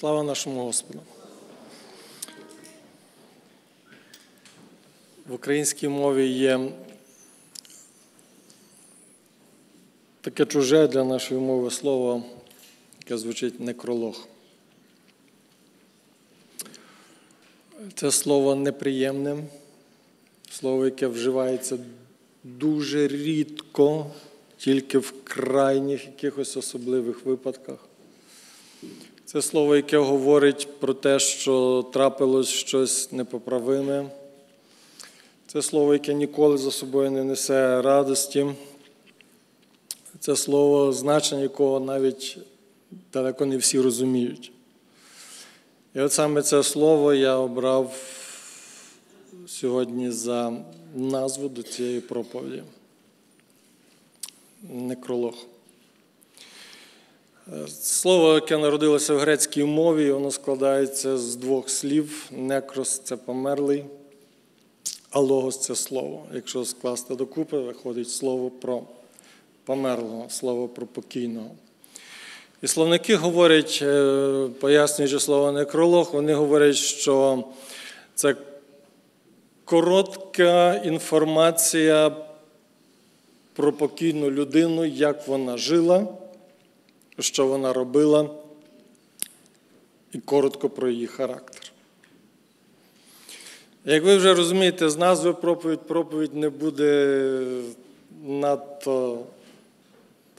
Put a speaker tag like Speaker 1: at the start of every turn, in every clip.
Speaker 1: Слава нашому Господу. В українській мові є таке чуже для нашої мови слово, яке звучить некролог. Це слово неприємне, слово, яке вживається дуже рідко, тільки в крайніх якихось особливих випадках. Це слово, яке говорить про те, що трапилось щось непоправиме. Це слово, яке ніколи за собою не несе радості. Це слово, значення якого навіть далеко не всі розуміють. І от саме це слово я обрав сьогодні за назву до цієї проповіді. Некролог. Слово, яке народилося в грецькій мові, воно складається з двох слів. Некрос це померлий, а логос це слово. Якщо скласти докупи, виходить слово про померлого, слово про покійного. І словники говорять, е, пояснюючи слово некролог, вони говорять, що це коротка інформація про покійну людину, як вона жила, що вона робила, і коротко про її характер. Як ви вже розумієте, з назви проповідь проповідь не буде надто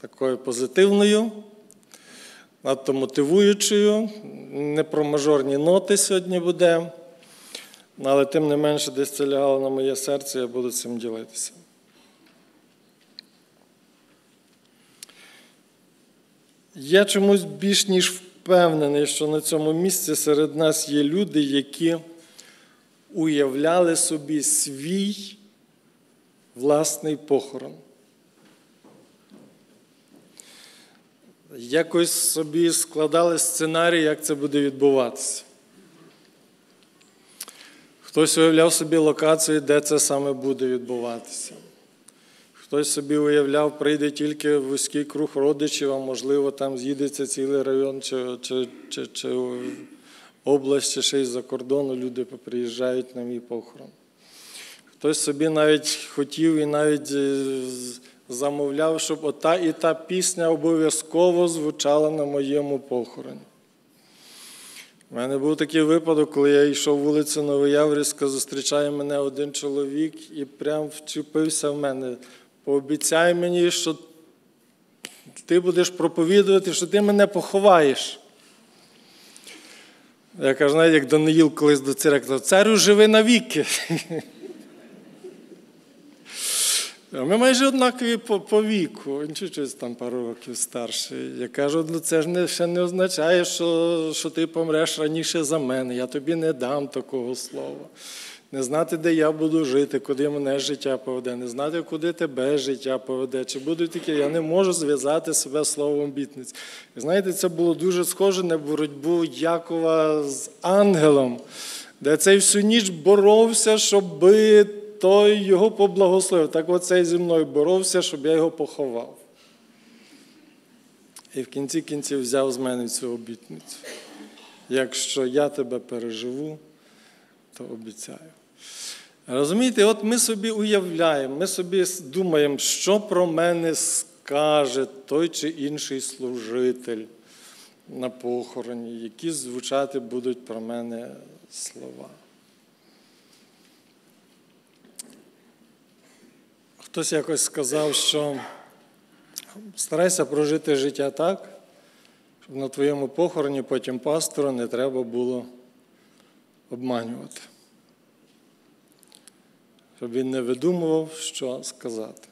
Speaker 1: такою позитивною, надто мотивуючою, не про мажорні ноти сьогодні буде, але тим не менше десь це лягало на моє серце, я буду цим ділитися. Я чомусь більш ніж впевнений, що на цьому місці серед нас є люди, які уявляли собі свій власний похорон. Якось собі складали сценарій, як це буде відбуватися. Хтось уявляв собі локацію, де це саме буде відбуватися. Хтось собі уявляв, прийде тільки в вузький круг родичів, а можливо, там з'їдеться цілий район чи чи, чи, чи область, чи ще й за кордону люди приїжджають на мій похорон. Хтось собі навіть хотів і навіть замовляв, щоб ота і та пісня обов'язково звучала на моєму похороні. У мене був такий випадок, коли я йшов вулицю Новояврівська, зустрічає мене один чоловік і прям вчепився в мене. Пообіцяй мені, що ти будеш проповідувати, що ти мене поховаєш. Я кажу, знаєте, як Даниїл колись до церкви, царю живи навіки. Ми майже однакові по, по віку, він чуть-чуть там пару років старший. Я кажу, ну це ж не, ще не означає, що що ти помреш раніше за мене. Я тобі не дам такого слова. Не знати, де я буду жити, куди мене життя поведе, не знати, куди тебе життя поведе. Чи буду таке, я не можу зв'язати себе словом бітниць. Знаєте, це було дуже схоже на боротьбу Якова з ангелом, де цей всю ніч боровся, щоби той його поблагословив. Так оцей зі мною боровся, щоб я його поховав. І в кінці кінців взяв з мене цю обітницю. Якщо я тебе переживу, то обіцяю. Розумієте, от ми собі уявляємо, ми собі думаємо, що про мене скаже той чи інший служитель на похороні, які звучати будуть про мене слова. Хтось якось сказав, що старайся прожити життя так, щоб на твоєму похороні потім пастору не треба було обманювати. Щоб він не видумував, що сказати.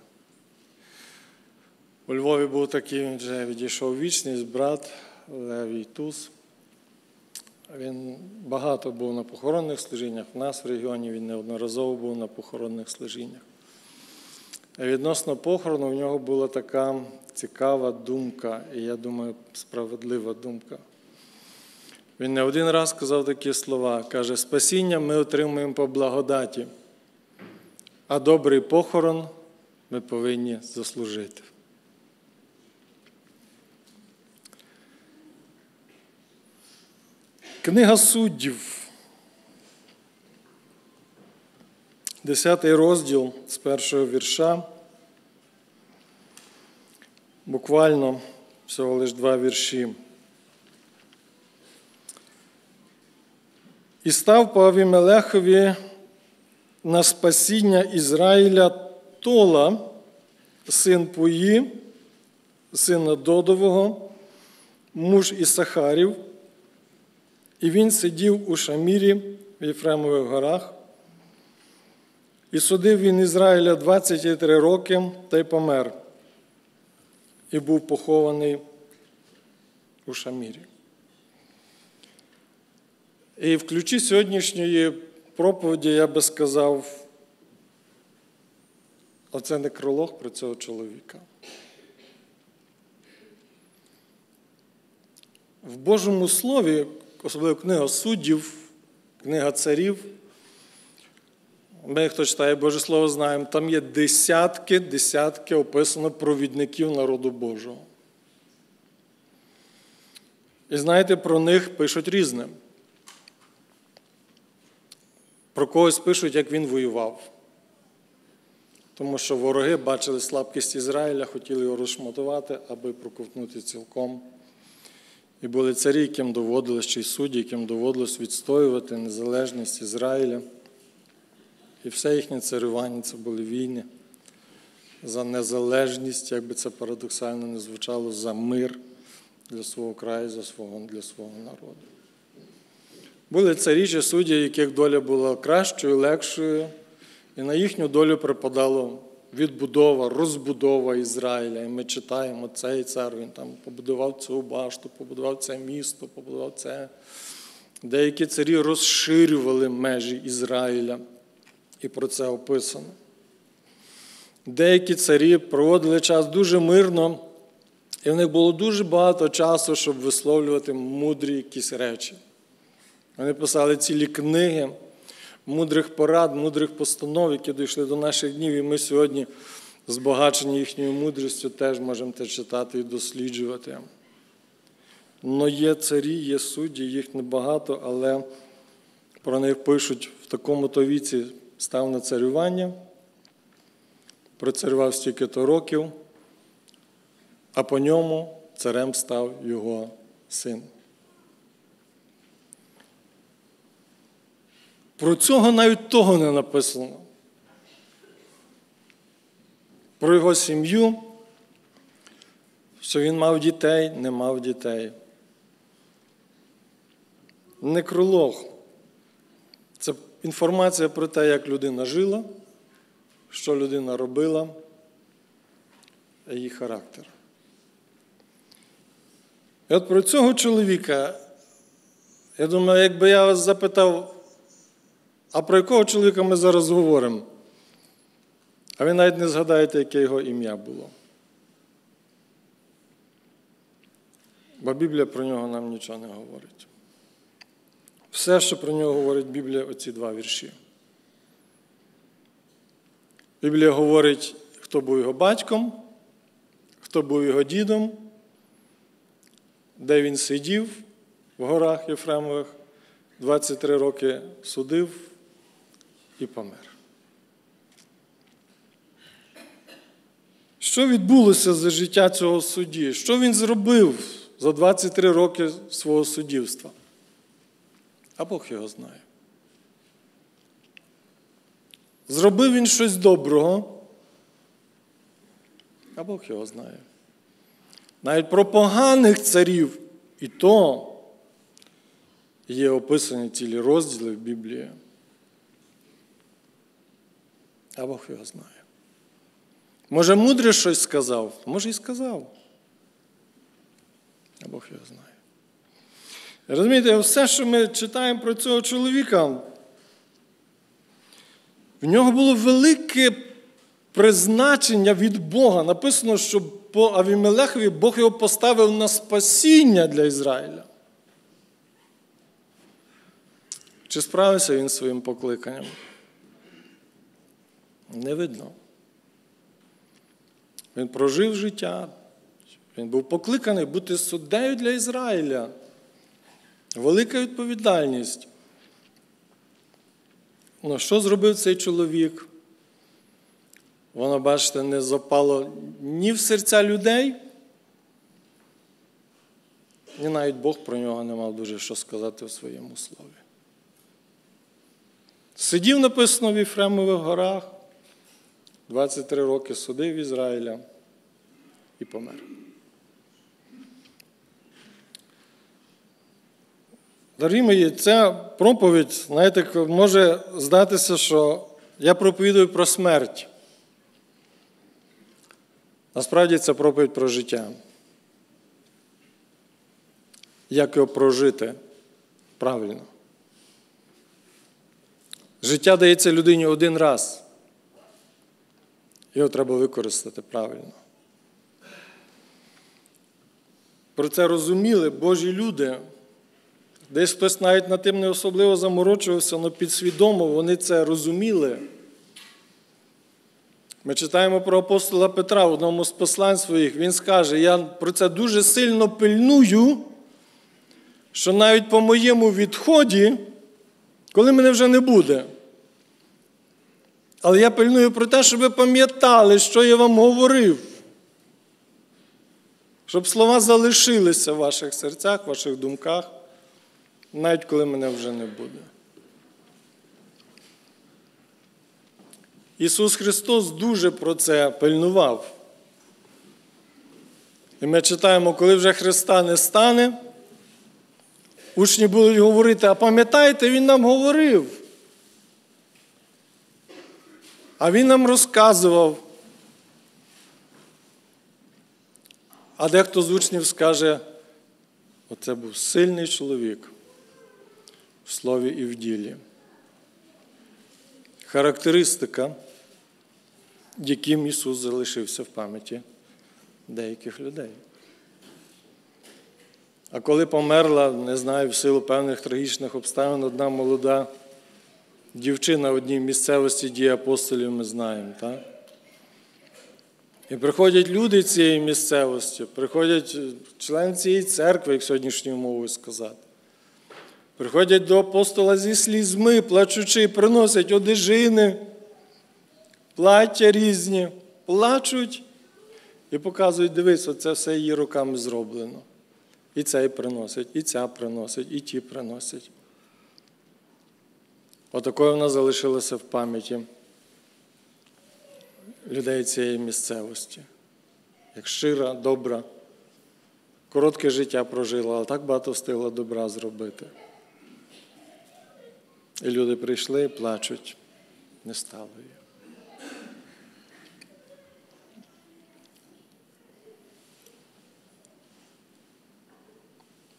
Speaker 1: У Львові був такий, він вже відійшов вічність, брат Левій Туз. Він багато був на похоронних служіннях. В нас в регіоні він неодноразово був на похоронних служіннях. Відносно похорону в нього була така цікава думка, і я думаю, справедлива думка. Він не один раз сказав такі слова. Каже, спасіння ми отримуємо по благодаті, а добрий похорон ми повинні заслужити. Книга суддів. Десятий розділ з першого вірша. Буквально всього лиш два вірші. І став по Авімелехові на спасіння Ізраїля Тола, син Пуї, сина Додового, муж Ісахарів, і він сидів у Шамірі в Єфремових горах. І судив він Ізраїля 23 роки та й помер, і був похований у Шамірі. І в ключі сьогоднішньої проповіді я би сказав, оце некролог про цього чоловіка. В Божому Слові, особливо книга суддів, книга царів, ми, хто читає Боже Слово, знаємо, там є десятки, десятки описано провідників народу Божого. І знаєте, про них пишуть різне. Про когось пишуть, як він воював. Тому що вороги бачили слабкість Ізраїля, хотіли його розшматувати, аби проковтнути цілком. І були царі, яким доводилось, чи судді, яким доводилось відстоювати незалежність Ізраїля. І все їхнє царювання це були війни за незалежність, як би це парадоксально не звучало, за мир для свого краю, для свого народу. Були царі чи судді, яких доля була кращою, легшою, і на їхню долю припадало відбудова, розбудова Ізраїля. І ми читаємо цей цар, він там побудував цю башту, побудував це місто, побудував це. Деякі царі розширювали межі Ізраїля, і про це описано. Деякі царі проводили час дуже мирно, і в них було дуже багато часу, щоб висловлювати мудрі якісь речі. Вони писали цілі книги мудрих порад, мудрих постанов, які дійшли до наших днів, і ми сьогодні, збагачені їхньою мудрістю, теж можемо те читати і досліджувати. Но є царі, є судді, їх небагато, але про них пишуть в такому-то віці став на царювання, процарював стільки-то років, а по ньому царем став його син. Про цього навіть того не написано. Про його сім'ю, що він мав дітей, не мав дітей. Некролог це інформація про те, як людина жила, що людина робила, її характер. І от про цього чоловіка, я думаю, якби я вас запитав, а про якого чоловіка ми зараз говоримо? А ви навіть не згадаєте, яке його ім'я було. Бо Біблія про нього нам нічого не говорить. Все, що про нього говорить Біблія, оці два вірші. Біблія говорить, хто був його батьком, хто був його дідом, де він сидів в горах Єфремових, 23 роки судив і помер. Що відбулося за життя цього судді? Що він зробив за 23 роки свого суддівства? А Бог його знає. Зробив він щось доброго, а Бог його знає. Навіть про поганих царів і то є описані цілі розділи в Біблії. А Бог його знає. Може, мудрий щось сказав, може і сказав. А Бог його знає. Розумієте, все, що ми читаємо про цього чоловіка, в нього було велике призначення від Бога. Написано, що по Авімелехові Бог його поставив на спасіння для Ізраїля. Чи справився він своїм покликанням? Не видно. Він прожив життя, він був покликаний бути суддею для Ізраїля. Велика відповідальність. Ну, Що зробив цей чоловік? Воно, бачите, не запало ні в серця людей, ні навіть Бог про нього не мав дуже що сказати в своєму слові. Сидів написано в Іфремових горах, 23 роки судив Ізраїля і помер. Дорогі мої, ця проповідь, знаєте, може здатися, що я проповідую про смерть. Насправді це проповідь про життя. Як його прожити правильно? Життя дається людині один раз. Його треба використати правильно. Про це розуміли Божі люди. Десь хтось навіть над тим не особливо заморочувався, але підсвідомо вони це розуміли. Ми читаємо про апостола Петра в одному з послань своїх. Він скаже: Я про це дуже сильно пильную, що навіть по моєму відході, коли мене вже не буде. Але я пильную про те, щоб ви пам'ятали, що я вам говорив. Щоб слова залишилися в ваших серцях, в ваших думках, навіть коли мене вже не буде. Ісус Христос дуже про це пильнував. І ми читаємо, коли вже Христа не стане, учні будуть говорити, а пам'ятаєте, Він нам говорив. А Він нам розказував. А дехто з учнів скаже, оце був сильний чоловік в слові і в ділі. Характеристика, яким Ісус залишився в пам'яті деяких людей. А коли померла, не знаю, в силу певних трагічних обставин, одна молода дівчина в одній місцевості дії апостолів, ми знаємо. так? І приходять люди цієї місцевості, приходять члени цієї церкви, як сьогоднішньою мовою сказати. Приходять до апостола зі слізьми, плачучи, приносять одежини, плаття різні, плачуть і показують, дивись, це все її руками зроблено. І цей приносить, і ця приносить, і ті приносять. Отакою вона залишилася в пам'яті людей цієї місцевості. Як щира, добра, коротке життя прожила, але так багато встигла добра зробити. І люди прийшли плачуть, не стало її.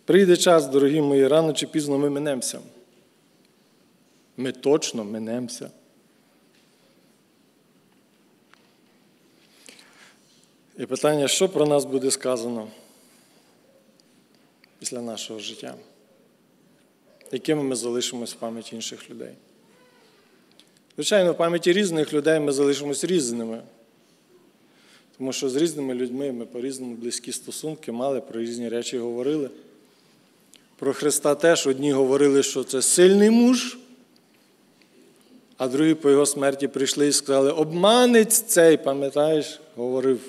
Speaker 1: Прийде час, дорогі мої, рано чи пізно ми минемося. Ми точно минемося. І питання, що про нас буде сказано після нашого життя? Якими ми залишимось в пам'яті інших людей? Звичайно, в пам'яті різних людей ми залишимось різними. Тому що з різними людьми ми по-різному близькі стосунки мали, про різні речі говорили. Про Христа теж одні говорили, що це сильний муж, а другі по його смерті прийшли і сказали, обманець цей, пам'ятаєш, говорив.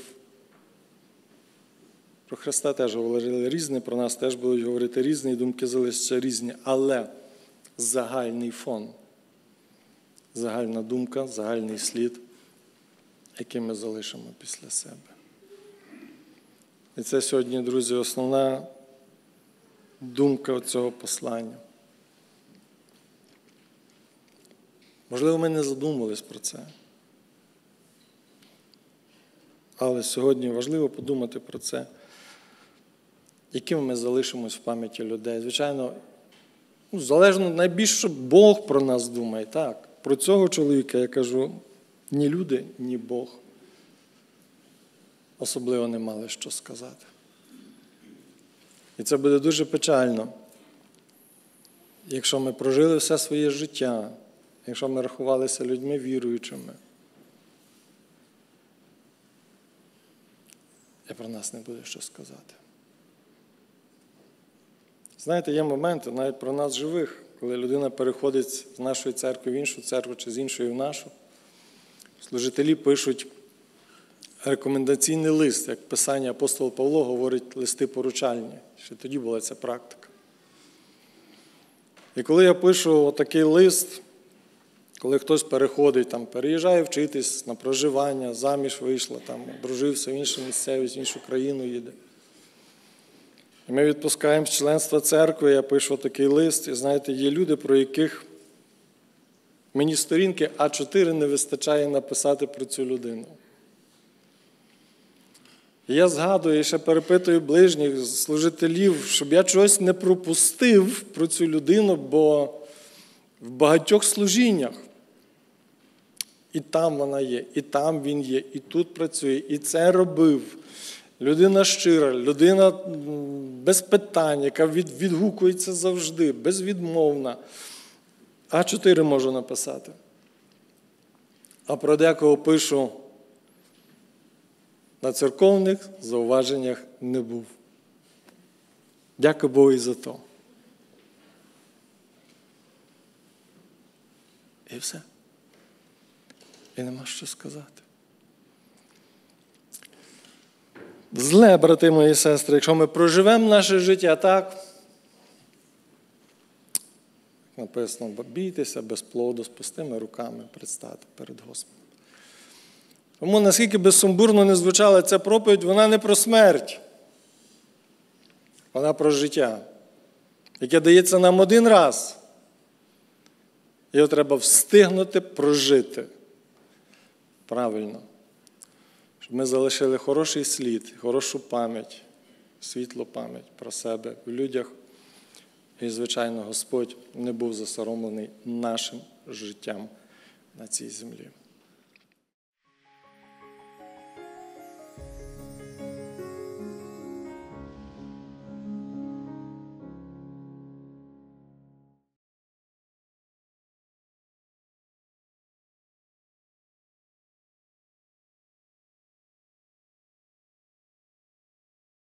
Speaker 1: Про Христа теж говорили різне, про нас теж будуть говорити різні, думки залишаться різні, але загальний фон, загальна думка, загальний слід, який ми залишимо після себе. І це сьогодні, друзі, основна думка цього послання. Можливо, ми не задумувались про це. Але сьогодні важливо подумати про це, якими ми залишимось в пам'яті людей. Звичайно, ну, залежно найбільше, Бог про нас думає. Так, Про цього чоловіка я кажу, ні люди, ні Бог особливо не мали що сказати. І це буде дуже печально, якщо ми прожили все своє життя, якщо ми рахувалися людьми віруючими. І про нас не буде що сказати. Знаєте, є моменти навіть про нас живих, коли людина переходить з нашої церкви в іншу церкву чи з іншої в нашу. Служителі пишуть рекомендаційний лист, як писання апостол Павло говорить листи поручальні. Ще тоді була ця практика. І коли я пишу такий лист, коли хтось переходить, там, переїжджає вчитись на проживання, заміж вийшла, там, одружився в іншу місцевість, в іншу країну їде. І ми відпускаємо з членства церкви, я пишу такий лист, і знаєте, є люди, про яких мені сторінки А4 не вистачає написати про цю людину. І я згадую і ще перепитую ближніх служителів, щоб я чогось не пропустив про цю людину, бо в багатьох служіннях і там вона є, і там він є, і тут працює, і це робив. Людина щира, людина без питань, яка відгукується завжди, безвідмовна. А4 можу написати. А про декого пишу на церковних зауваженнях не був. Дякую Богу і за то. І все. І нема що сказати. Зле, брати мої сестри, якщо ми проживемо наше життя так, написано, бійтеся без плоду, з пустими руками предстати перед Господом. Тому наскільки би сумбурно не звучала ця проповідь, вона не про смерть, вона про життя, яке дається нам один раз. Його треба встигнути прожити. Правильно. Щоб ми залишили хороший слід, хорошу пам'ять, світлу пам'ять про себе в людях. І, звичайно, Господь не був засоромлений нашим життям на цій землі.